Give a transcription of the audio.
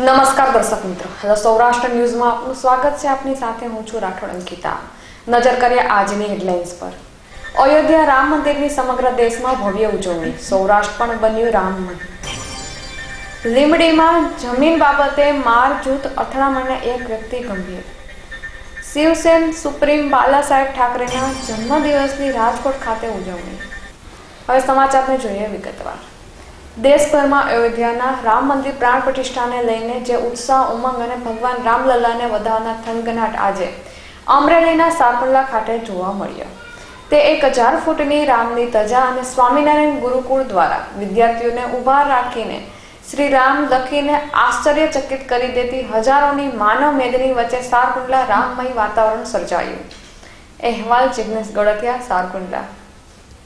નમસ્કાર દર્શક મિત્રો. હેલો સૌરાષ્ટ્ર ન્યૂઝમાં આપનું સ્વાગત છે. આપની સાથે હું છું રાઠોડ અંકિતા. નજર કરીએ આજની હેડલાઇન્સ પર. અયોધ્યા રામ મંદિરની સમગ્ર દેશમાં ભવ્ય ઉજવણી. સૌરાષ્ટ્ર પણ બન્યું રામ મંદિર. લીમડીમાં જમીન બાબતે માર, જૂથ અથડામણના એક વ્યક્તિ ગંભીર. શિવસેન સુપ્રીમ બાલા સાહેબ ઠાકરેના જન્મદિવસની રાજકોટ ખાતે ઉજવણી. હવે સમાચારને જોઈએ વિગતવાર. દેશભરમાં અયોધ્યાના રામ મંદિર પ્રાણ પ્રતિષ્ઠાને લઈને જે ઉત્સાહ, ઉમંગ અને ભગવાન રામલલ્લાને વધાવના થનગનાટ આજે અમરેલીના સાપરલા ખાતે જોવા મળ્યો. તે એક હજાર ફૂટની રામની તજા અને સ્વામિનારાયણ ગુરુકુળ દ્વારા વિદ્યાર્થીઓને ઊભા રાખીને શ્રી રામ લખીને આશ્ચર્યચકિત કરી દેતી હજારોની માનવ મેદની વચ્ચે સારકુંડલા રામમય વાતાવરણ સર્જાયું. અહેવાલ જિગ્નેશ ગળથિયા, સારકુંડલા.